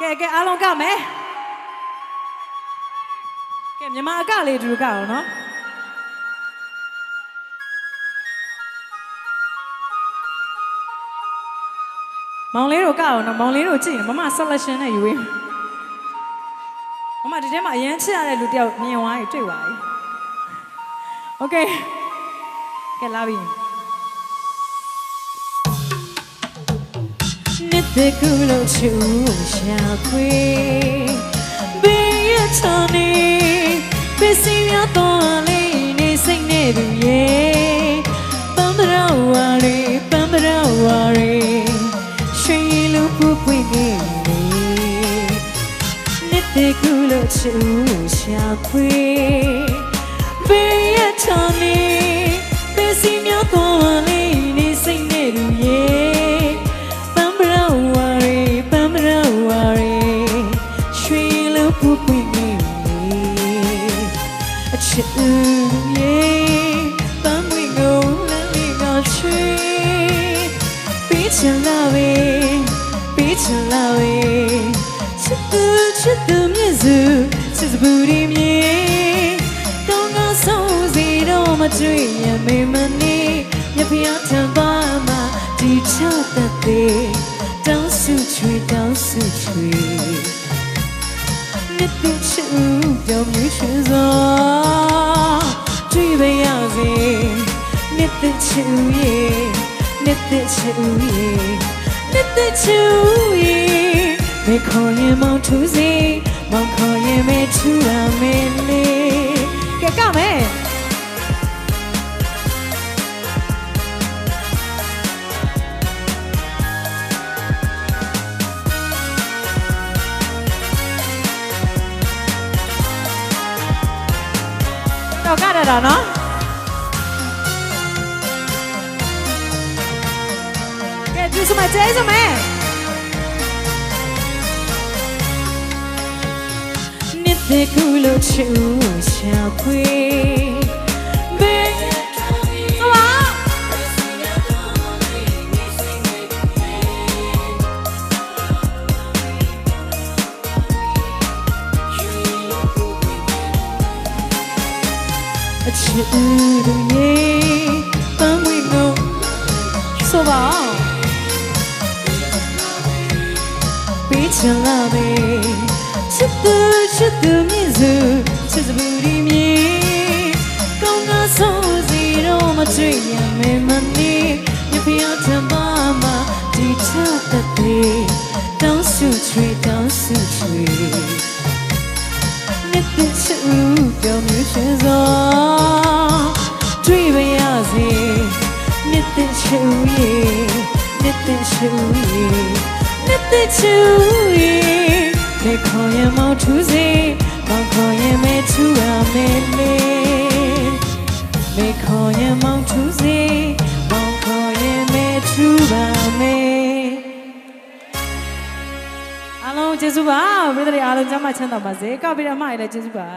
ကဲကဲအားလုံးကမယ်ကဲမြန်မာအကလေးတူတူကအောင်နော်မောင်လေးတို့ကအောင်နော်မောင်လေးတို့ကြည့်နေမမ selection နဲ့ယူရင်းမမဒီထဲမှာအရန်ချစ်ရတဲ့လူတယောက်မြင်သွားပြီတွေ့သွားပြီ Okay ကဲလာပြီ နှစ်သက်ကူလို့ချူရှာခွေဘေးရချောင်းနေပစ္စည်းများတော့လေးနေစိတ်နဲ့သူရဲ့ပန်းပရဝါရီပန်းပရဝါရီရွှေလူပူပွင့်နေလေနှစ်သက် လူပူပွင့်နေလေအချစ်ဦးရဲ့ပမ်ပွင့်ကိုလမ်းလေးကချွေပြီးချင်လာပဲပြီးချင်လာပဲချစ်သူချစ်သူမြင့်စုချစ်စပူရီမြေကောင်းကောင်းဆုံးစီတော့မတွေ့ရမေမနေမြဖျားထံပါမှာဒီချတတ်သေးတောင်းစုချွေတောင်းစုချွေ နှစ်သိချူပြောင်းမြွှွှစွာတွေ့ပါရစေနှစ်သိချူရဲ့နှစ်သိချူရဲ့နှစ်သိချူရဲ့မေခေါ်ရင်မောင်ထူးစီမောင်ခေါ်ရင်မေထူရမေလေးကဲကမ တော့ကရတာနော်ကဲဒီစမကျေးဇူးမဲနှစ်သက်ကူလို့ချူရှာ အချစ်ဦးတို့ရဲ့ပန်းမွေကိုဆိုပါပေးချင်လာပဲချစ်သူချစ်သူမြင့်စုချစ်စပူဒီမြေကောင်းကားဆုံးစီတော့မတွေ့ရမေမနေမြဖျားထံပါမှာဒီချတတ်သေးတောင်းစုချွေတောင်းစုချွေ နှစ်သက်ချူပြောင်းမြွှွှစွာတွေ့ပါရစေနှစ်သက်ချူရဲ့နှစ်သက်ချူရဲ့နှစ်သက်ချူရဲ့မေခေါ်ရင်မောင်ထူးစေမောင်ခေါ်ရင်မဲထူရမယ်လေမေခေါ်ရင်မောင်ထူးစေ အားလုံးကျေးဇူးပါပြည်သူတွေအားလုံးကျမ်းမချမ်းသာပါစေကောက်ပြီးတော့အမရလည်းကျေးဇူးပါ